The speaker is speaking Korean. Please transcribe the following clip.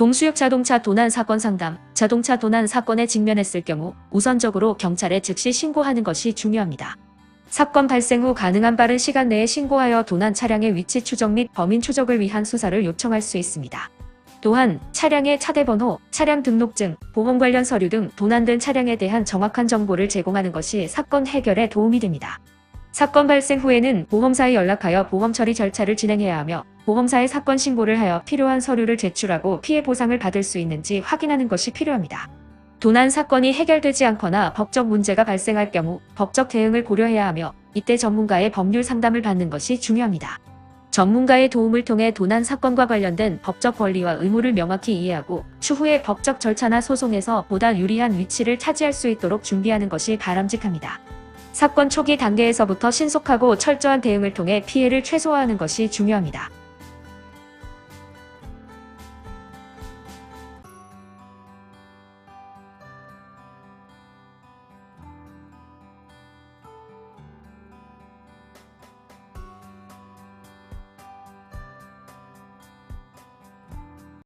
동수역 자동차 도난 사건 상담, 자동차 도난 사건에 직면했을 경우 우선적으로 경찰에 즉시 신고하는 것이 중요합니다. 사건 발생 후 가능한 빠른 시간 내에 신고하여 도난 차량의 위치 추적 및 범인 추적을 위한 수사를 요청할 수 있습니다. 또한 차량의 차대 번호, 차량 등록증, 보험 관련 서류 등 도난된 차량에 대한 정확한 정보를 제공하는 것이 사건 해결에 도움이 됩니다. 사건 발생 후에는 보험사에 연락하여 보험 처리 절차를 진행해야 하며 보험사에 사건 신고를 하여 필요한 서류를 제출하고 피해 보상을 받을 수 있는지 확인하는 것이 필요합니다. 도난 사건이 해결되지 않거나 법적 문제가 발생할 경우 법적 대응을 고려해야 하며 이때 전문가의 법률 상담을 받는 것이 중요합니다. 전문가의 도움을 통해 도난 사건과 관련된 법적 권리와 의무를 명확히 이해하고 추후에 법적 절차나 소송에서 보다 유리한 위치를 차지할 수 있도록 준비하는 것이 바람직합니다. 사건 초기 단계에서부터 신속하고 철저한 대응을 통해 피해를 최소화하는 것이 중요합니다.